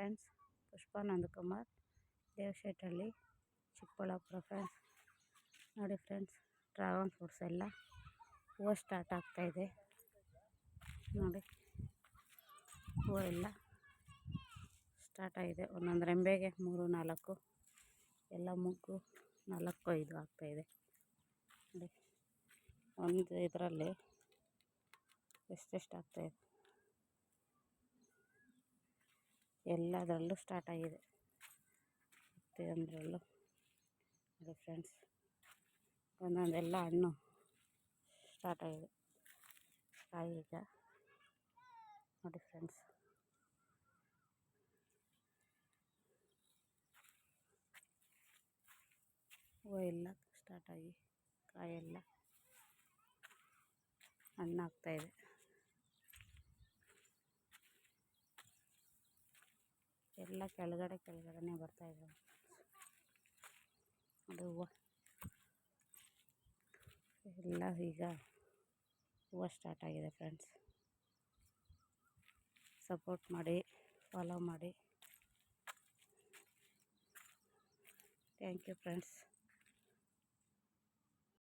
Friends Pushpa Nandakumar Devashettahalli Chikkaballapur friends ನೋಡಿ friends dragon fruits ಎಲ್ಲ ಹೂವು ಸ್ಟಾರ್ಟ್ ಆಗ್ತಾಯಿದೆ ನೋಡಿ, ಹೂವು ಎಲ್ಲ ಸ್ಟಾರ್ಟ್ ಆಗಿದೆ. ಒಂದೊಂದು ರೆಂಬೆಗೆ ಮೂರು, ನಾಲ್ಕು, ಎಲ್ಲ ಮುಗ್ಗು ನಾಲ್ಕು, ಐದು ಆಗ್ತಾಯಿದೆ ನೋಡಿ, ಒಂದು ಇದರಲ್ಲಿ ಎಷ್ಟೆಷ್ಟು ಆಗ್ತಾಯಿದೆ ಎಲ್ಲದರಲ್ಲೂ ಸ್ಟಾರ್ಟ್ ಆಗಿದೆ. ಪ್ರತಿಯೊಂದರಲ್ಲೂ ನೋಡಿ ಫ್ರೆಂಡ್ಸ್ ಒಂದೊಂದೆಲ್ಲ ಹಣ್ಣು ಸ್ಟಾರ್ಟ್ ಆಗಿದೆ. ಕಾಯಿ ಈಗ ನೋಡಿ ಫ್ರೆಂಡ್ಸ್ ಹೂವು ಎಲ್ಲ ಸ್ಟಾರ್ಟಾಗಿ ಕಾಯೆಲ್ಲ ಹಣ್ಣಾಗ್ತಾಯಿದೆ ಎಲ್ಲ ಕೆಳಗಡೆ ಕೆಳಗಡೆನೇ ಬರ್ತಾಯಿದ್ದಾವೆ ಅದು ಎಲ್ಲ ಈಗ ಹೂವು ಸ್ಟಾರ್ಟ್ ಆಗಿದೆ ಫ್ರೆಂಡ್ಸ್ ಸಪೋರ್ಟ್ ಮಾಡಿ ಫಾಲೋ ಮಾಡಿ. Thank you friends